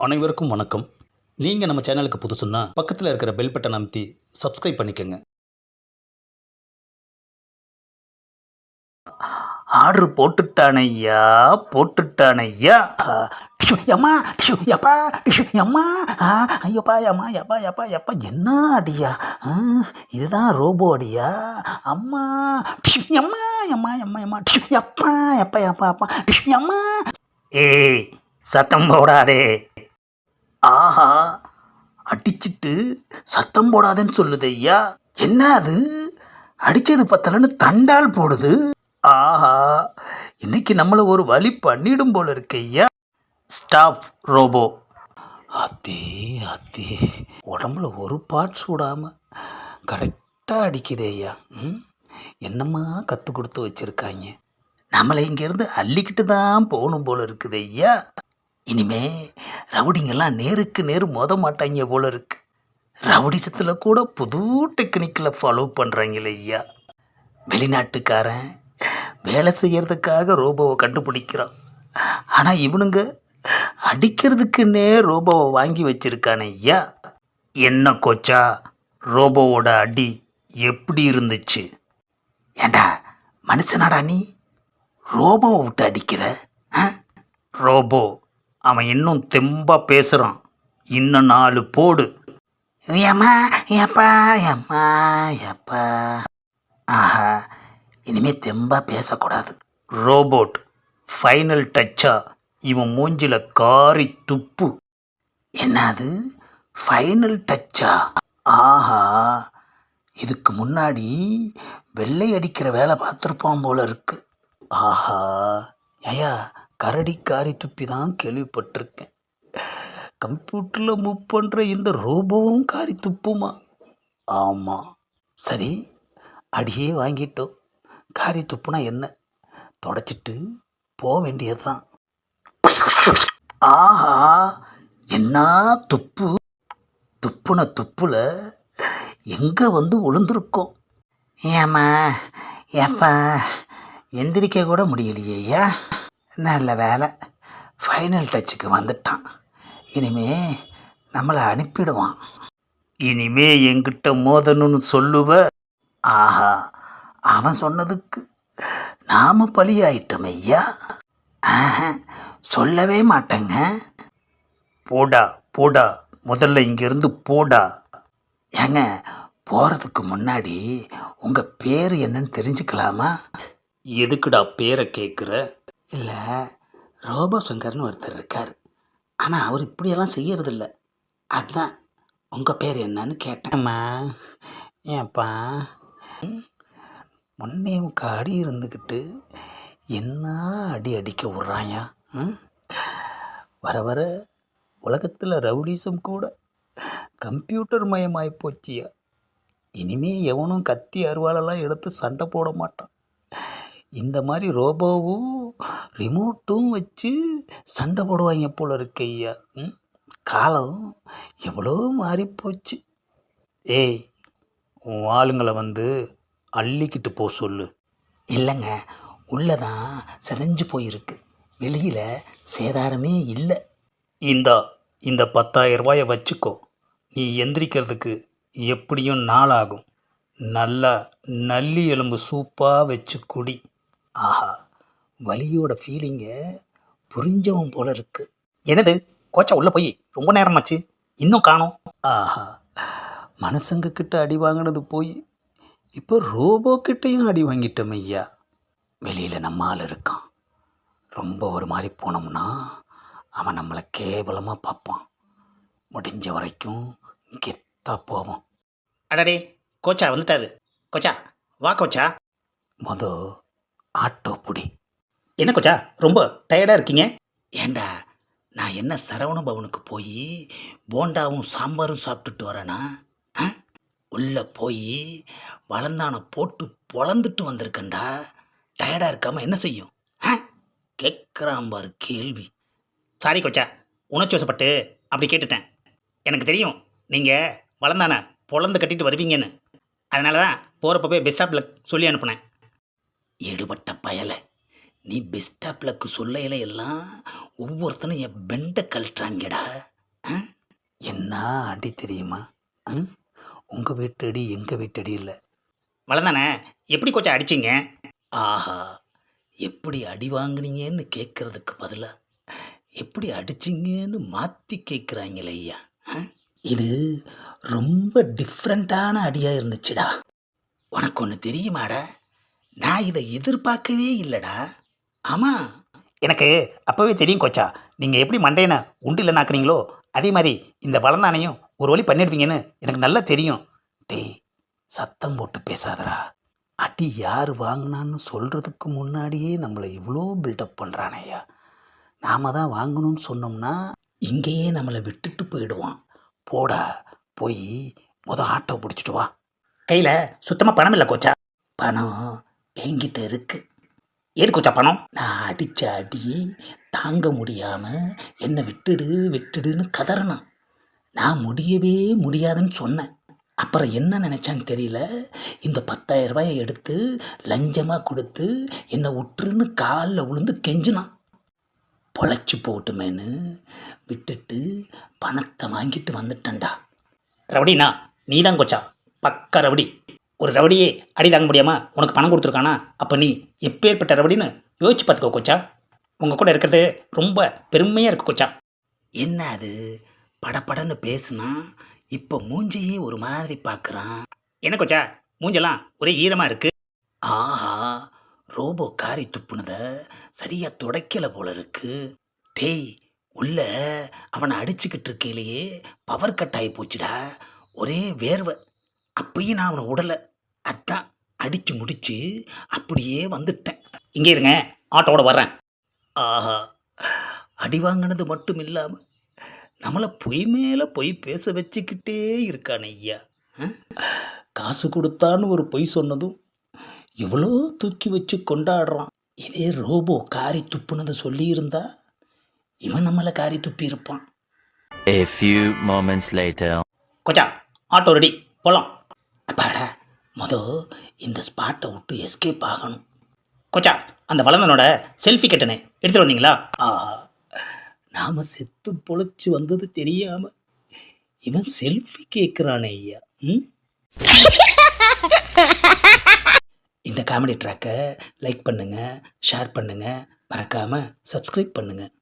அனைவருக்கும் வணக்கம் நீங்கள் நம்ம சேனலுக்கு புதுசுன்னா பக்கத்தில் இருக்கிற பெல் பட்டன் அமைத்தி சப்ஸ்கிரைப் பண்ணிக்கோங்க ஆர்டர் போட்டுட்டானையா போட்டுட்டானையா அம்மா எப்பா அம்மா ஐயோப்பா எம்மா எப்பா எப்பா எப்பா என்ன அடியா இதுதான் ரோபோ அடியா அம்மா அம்மா எம்மா எம்மா அம்மா எப்பா எப்பா எப்பா அப்பா அம்மா ஏய் சத்தம் போடாதே ஆஹா அடிச்சிட்டு சத்தம் போடாதேன்னு சொல்லுது ஐயா. என்ன அது? அடிச்சது பத்தலன்னு தண்டால் போடுது. ஆஹா இன்னைக்கு நம்மளை ஒரு வழி பண்ணிடும் போல இருக்கு ஐயா. ஸ்டாப் ரோபோ அத்தே அத்தே உடம்புல ஒரு பார்ட்ஸ் விடாம கரெக்டாக அடிக்குதே ஐயா. ம்? என்னம்மா கற்றுக் கொடுத்து வச்சுருக்காங்க? நம்மளை இங்கேருந்து அள்ளிக்கிட்டு தான் போகணும் போல இருக்குது ஐயா. இனிமே ரவுடிங்கெல்லாம் நேருக்கு நேர் மோத மாட்டாங்க போல இருக்கு ரவுடிசத்தில் கூட புது டெக்னிக்கில் ஃபாலோ பண்ணுறாங்களே ஐயா. வெளிநாட்டுக்காரன் வேலை செய்கிறதுக்காக ரோபோவை கண்டுபிடிக்கிறான். ஆனால் இவனுங்க அடிக்கிறதுக்குன்னே ரோபோவை வாங்கி வச்சிருக்கானே ஐயா. என்ன கோச்சா ரோபோவோட அடி எப்படி இருந்துச்சு? ஏண்டா மனுஷனாடா நீ? ரோபோவை விட்டு அடிக்கிற ஆ? ரோபோ அவன் இன்னும் தெம்பா பேசுகிறான் இன்னும் நாலு போடு. ஏம்மா ஏப்பா ஏம்மா ஏப்பா. ஆஹா இனிமே தெம்பா பேசக்கூடாது. ரோபோட் ஃபைனல் டச்சா இவன் மூஞ்சில காரி துப்பு. என்னது? ஃபைனல் டச்சா ஆஹா இதுக்கு முன்னாடி வெள்ளை அடிக்கிற வேலை பார்த்துருப்பான் போல இருக்கு. ஆஹா ஐயா கரடி காரி துப்பி தான் கேள்விப்பட்டிருக்கேன். கம்ப்யூட்டரில் மூவ் பண்ணுற இந்த ரோபோவும் காரி துப்புமா? ஆமாம் சரி அடியே வாங்கிட்டோம். காரி துப்புனா என்ன? தொடச்சிட்டு போக வேண்டியது தான் ஆஹா என்ன துப்பு? துப்புன துப்புல எங்கே வந்து விழுந்திருக்கோம் ஏம்மா ஏப்பா எந்திரிக்க கூட முடியலையா நல்ல வேலை. ஃபைனல் டச்சுக்கு வந்துட்டான். இனிமே நம்மளை அனுப்பிடுவான். இனிமே என்கிட்ட மோதணும்னு சொல்லுவ. ஆஹா அவன் சொன்னதுக்கு நாம பலியாயிட்டோம் ஐயா. சொல்லவே மாட்டேங்க. போடா போடா முதல்ல இங்கிருந்து போடா. ஏங்க போகிறதுக்கு முன்னாடி உங்கள் பேர் என்னன்னு தெரிஞ்சுக்கலாமா? எதுக்குடா பேரை கேட்குற இல்லை ரோபோ சங்கர்னு ஒருத்தர் இருக்கார். ஆனால் அவர் இப்படியெல்லாம் செய்யறதில்ல. அதுதான் உங்கள் பேர் என்னன்னு கேட்டேம்மா ஏன்ப்பா முன்னே உங்க அடி இருந்துக்கிட்டு என்ன அடி அடிக்க விட்றாயா? ம்? வர வர உலகத்தில் ரவுடிசம் கூட கம்ப்யூட்டர் மயமாகி போச்சியா? இனிமே எவனும் கத்தி அருவாளெல்லாம் எடுத்து சண்டை போட மாட்டான். இந்த மாதிரி ரோபோவும் ரிமோட்டும் வச்சு சண்டை போடுவாங்க போல இருக்கு ஐயா. ம்? காலம் எவ்வளோ மாறி போச்சு ஏய் உன் ஆளுங்களை வந்து அள்ளிக்கிட்டு போ சொல்லு. இல்லைங்க உள்ளே தான் செதஞ்சு போயிருக்கு. வெளியில் சேதாரமே இல்லை. இந்தா இந்த பத்தாயிரம் ரூபாயை வச்சுக்கோ. நீ எந்திரிக்கிறதுக்கு எப்படியும் நாளாகும். நல்லா நல்லி எலும்பு சூப்பாக வச்சு குடி. ஆஹா வலியோட ஃபீலிங்கை புரிஞ்சவன் போல இருக்கு. என்னது? கோச்சா உள்ளே போய். ரொம்ப நேரமாச்சு. இன்னும் காணோம். ஆஹா மனுஷங்க கிட்ட அடி வாங்கினது போய் இப்போ ரோபோ கிட்டேயும் அடி வாங்கிட்டோம் ஐயா. வெளியில் நம்ம ஆள் இருக்கான். ரொம்ப ஒரு மாதிரி போனோம்னா அவன் நம்மளை கேவலமாக பார்ப்பான். முடிஞ்ச வரைக்கும் கெத்தா போவோம் அடடே கோச்சா வந்துட்டாரு. கோச்சா வா கோச்சா. மொதல் ஆட்டோ புடி என்ன கோச்சா ரொம்ப டயர்டாக இருக்கீங்க? ஏண்டா நான் என்ன சரவண பவனுக்கு போய் போண்டாவும் சாம்பாரும் சாப்பிட்டுட்டு வரேனா? உள்ளே போய் வளர்ந்தான போட்டு பொழந்துட்டு வந்திருக்கேன்டா. டயர்டாக இருக்காமல் என்ன செய்யும்? கேட்குறான் பாரு கேள்வி. சாரி கொச்சா உணர்ச்சி வசப்பட்டு அப்படி கேட்டுட்டேன். எனக்கு தெரியும் நீங்கள் வளர்ந்தான பொழந்து கட்டிட்டு வருவீங்கன்னு. அதனால தான் போகிறப்ப போய் பெஸ் ஸ்டாப்பில் சொல்லி அனுப்புனேன். எடுபட்ட பயலை. நீ பெஸ்டாப்லக்கு சொல்லையில எல்லாம் ஒவ்வொருத்தனும் என் பெண்டை கழட்டுறாங்கடா. ஆ? என்ன அடி தெரியுமா? ம்? வீட்டடி வீட்டு அடி வீட்டு அடி இல்லை. வளர்ந்தானே எப்படி கொஞ்சம் அடிச்சிங்க? ஆஹா எப்படி அடி வாங்குனீங்கன்னு கேட்கறதுக்கு பதிலாக எப்படி அடிச்சிங்கன்னு மாற்றி கேட்குறாங்களே ஐயா. ஆ? இது ரொம்ப டிஃப்ரெண்ட்டான அடியாக இருந்துச்சுடா. உனக்கு ஒன்று தெரியுமாடா? நான் இதை எதிர்பார்க்கவே இல்லைடா. ஆமாம் எனக்கு அப்போவே தெரியும் கோச்சா. நீங்கள் எப்படி மண்டையனை உண்டு நாக்குனீங்களோ அதே மாதிரி இந்த வளர்ந்தானையும் ஒரு வழி பண்ணிடுவீங்கன்னு எனக்கு நல்லா தெரியும். டேய் சத்தம் போட்டு பேசாதடா. அடி யார் வாங்கினான்னு சொல்கிறதுக்கு முன்னாடியே நம்மளை இவ்வளோ பில்டப் பண்ணுறானேயா நாம தான் வாங்கணும்னு சொன்னோம்னா இங்கேயே நம்மளை விட்டுட்டு போயிடுவான். போட போய் முத ஆட்டோ பிடிச்சிட்டு வா. கையில் சுத்தமாக பணம் இல்லை கோச்சா. பணம் என்கிட்ட இருக்கு. ஏது கோச்சா பணம்? நான் அடித்த அடியை தாங்க முடியாமல் என்னை விட்டுடு விட்டுடுன்னு கதறினான் நான் முடியவே முடியாதுன்னு சொன்னேன். அப்புறம் என்ன நினச்சான்னு தெரியல. இந்த பத்தாயிரம் ரூபாயை எடுத்து லஞ்சமாக கொடுத்து என்னை விட்டுருன்னு காலில் விழுந்து கெஞ்சினான். பொழைச்சி போட்டுமேன்னு விட்டுட்டு பணத்தை வாங்கிட்டு வந்துட்டேன்டா. ரவுடினா நீ தான் கொச்சா. பக்க ரவுடி. ஒரு ரவுடியே அடி தாங்க முடியாம உனக்கு பணம் கொடுத்துருக்கானா? அப்போ நீ எப்பேற்பட்ட ரவுடின்னு யோசிச்சு பார்த்துக்கோ கொச்சா. உங்கள் கூட இருக்கிறது ரொம்ப பெருமையாக இருக்கு கொச்சா. என்ன அது? படபடன்னு பேசுனா இப்போ மூஞ்சையே ஒரு மாதிரி பார்க்குறான் என்ன கொச்சா? மூஞ்செல்லாம் ஒரே ஈரமாக இருக்கு. ஆஹா ரோபோ காரி துப்புனத சரியா துடைக்கல போல இருக்கு. டேய் உள்ள அவனை அடிச்சுக்கிட்டு இருக்கையிலேயே பவர் கட் ஆகி போச்சுடா. ஒரே வேர்வை. அப்பயும் நான் அவனை உடலை அதான் அடிச்சு முடிச்சு அப்படியே வந்துட்டேன். இங்கே இருங்க ஆட்டோட வர்றேன். ஆஹா அடி வாங்கினது மட்டும் இல்லாமல் நம்மளை பொய் மேலே பொய் பேச வச்சுக்கிட்டே இருக்கானே ஐயா? காசு கொடுத்தான்னு ஒரு பொய் சொன்னதும் எவ்வளோ தூக்கி வச்சு கொண்டாடுறான். இதே ரோபோ காரி துப்புனதை சொல்லியிருந்தா இவன் நம்மளை காரி துப்பி இருப்பான் A few moments later. கொச்சா ஆட்டோ ரெடி போகலாம் அப்பாடா மொத இந்த ஸ்பாட்டை விட்டு எஸ்கேப் ஆகணும். கொச்சா அந்த வளர்ந்தனோட செல்ஃபி கட்டனே எடுத்துட்டு வந்தீங்களா? ஆஹா நாம செத்து பொழைச்சு வந்தது தெரியாம இவன் செல்ஃபி கேட்குறானே ஐயா ம்? இந்த காமெடி ட்ராக்கை லைக் பண்ணுங்கள் ஷேர் பண்ணுங்கள் மறக்காமல் சப்ஸ்கிரைப் பண்ணுங்கள்